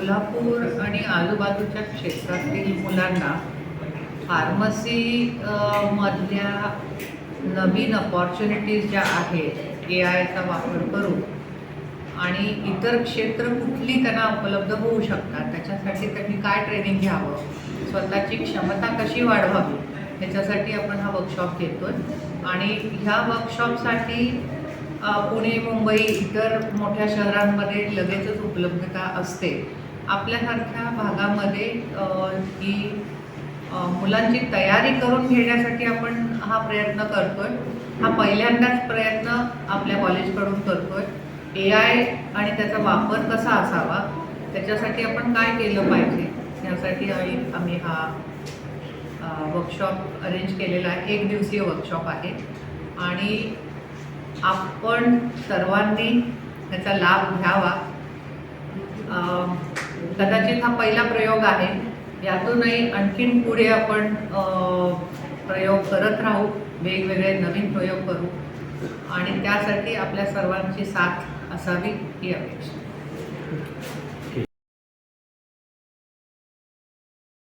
कोल्हापूर आणि आजूबाजूच्या क्षेत्रातील मुलांना फार्मसी मधल्या नवीन अपॉर्च्युनिटीज ज्या आहेत ए आयचा वापर करून आणि इतर क्षेत्र कुठली त्यांना उपलब्ध होऊ शकतात त्याच्यासाठी त्यांनी काय ट्रेनिंग घ्यावं स्वतःची क्षमता कशी वाढवावी ह्याच्यासाठी आपण हा वर्कशॉप घेतो आणि ह्या वर्कशॉपसाठी पुणे मुंबई इतर मोठ्या शहरांमध्ये लगेचच उपलब्धता असते. आपल्यासारख्या भागामध्ये ही मुलांची तयारी करून घेण्यासाठी आपण हा प्रयत्न करतोय. हा पहिल्यांदाच प्रयत्न आपल्या कॉलेजकडून करतोय. ए आय आणि त्याचा वापर कसा असावा? त्याच्यासाठी आपण काय केलं पाहिजे? यासाठी आम्ही- आम्ही हा वर्कशॉप अरेंज केलेला आहे. एक दिवसीय वर्कशॉप आहे. आणि आपण सर्वांनी त्याचा लाभ घ्यावा. कदाचित हा पहिला प्रयोग आहे. यातूनही आणखीन पुढे आपण प्रयोग करत राहू. वेगवेगळे नवीन प्रयोग करू. आणि त्यासाठी आपल्या सर्वांची साथ असावी ही अपेक्षा.